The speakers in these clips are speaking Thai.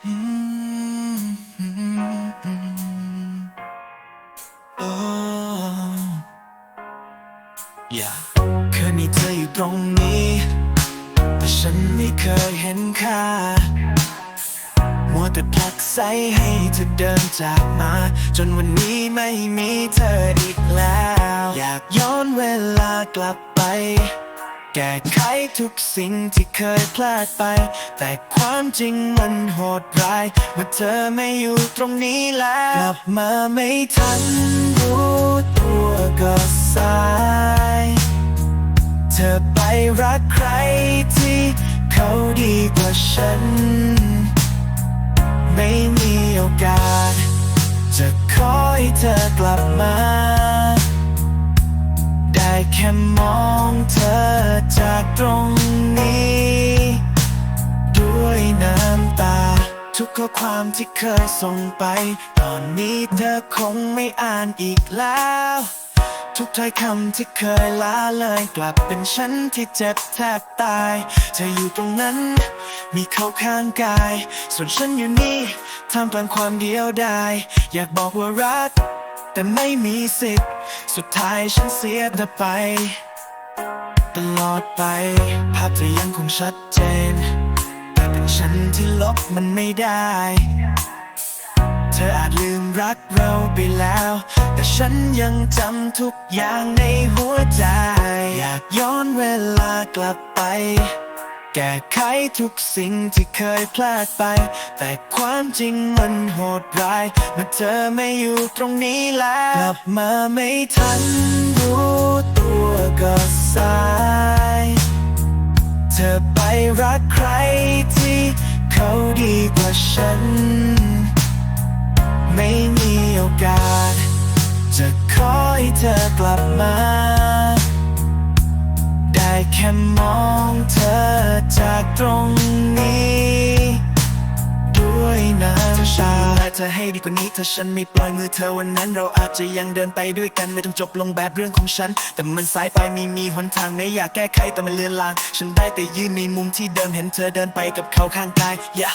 เคยมีเธออยู่ตรงนี้ แต่ฉันไม่เคยเห็นค่า มัวแต่ผลักไสให้เธอเดินจากมา จนวันนี้ไม่มีเธออีกแล้ว อยากย้อนเวลากลับไป แก้ไขทุกสิ่งที่เคยพลาดไป แต่ความจริงมันโหดร้ายเมื่อเธอไม่อยู่ตรงนี้แล้ว กลับมาไม่ทันรู้ตัวก็สาย เธอไปรักใครที่เขาดีกว่าฉัน ไม่มีโอกาส จะขอให้เธอกลับมา แค่มองเธอจากตรงนี้ ด้วยน้ำตา ทุกข้อความที่เคยส่งไป ตอนนี้เธอคงไม่อ่านอีกแล้ว ทุกถ้อยคำที่เคยละเลยกลับเป็นฉันที่เจ็บแทบตาย เธออยู่ตรงนั้น มีเขาข้างกาย ส่วนฉันอยู่นี่ทำกลางความเดียวดายอยากบอกว่ารัก แต่ไม่มีสิทธิ์ สุดท้ายฉันเสียเธอไป ตลอดไป ภาพเธอยังคงชัดเจน แต่เป็นฉันที่ลบมันไม่ได้ เธออาจลืมรักเราไปแล้ว แต่ฉันยังจำทุกอย่างในหัวใจ อยากย้อนเวลากลับไป แก้ไขทุกสิ่งที่เคยพลาดไป แต่ความจริงมันโหดร้ายเมื่อเธอไม่อยู่ตรงนี้แล้ว กลับมาไม่ทันรู้ตัวก็สาย เธอไปรักใครที่เขาดีกว่าฉัน ไม่มีโอกาส จะขอให้เธอกลับมา ได้แค่มองเธอจากตรงนี้ ด้วยน้ำตาและเธอให้ดีกว่านี้ถ้าฉันไม่ปล่อยมือเธอวันนั้น เราอาจจะยังเดินไปด้วยกันไม่ต้องจบลงแบบเรื่องของฉัน แต่มันสายไปมีมีหนทางไหนอยากแก้ไขแต่มันเลือนลาง ฉันได้แต่ยืนในมุมที่เดิมเห็นเธอเดินไปกับเขาข้างกาย yeah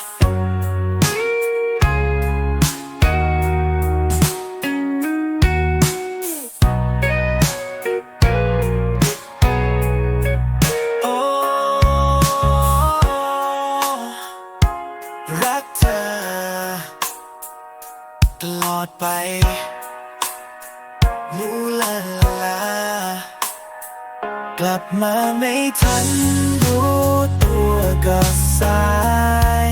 ตลอดไปมูลาลา กลับมาไม่ทันรู้ตัวก็สาย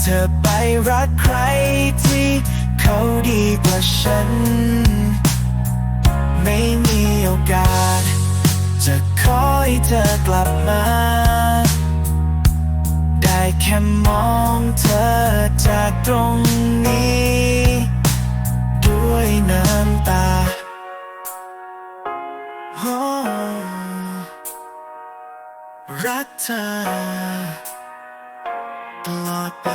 เธอไปรักใครที่เขาดีกว่าฉัน ไม่มีโอกาส จะขอให้เธอกลับมา แค่มองเธอจากตรงนี้ ด้วยน้ำตาโอ้รักเธอตลอดไป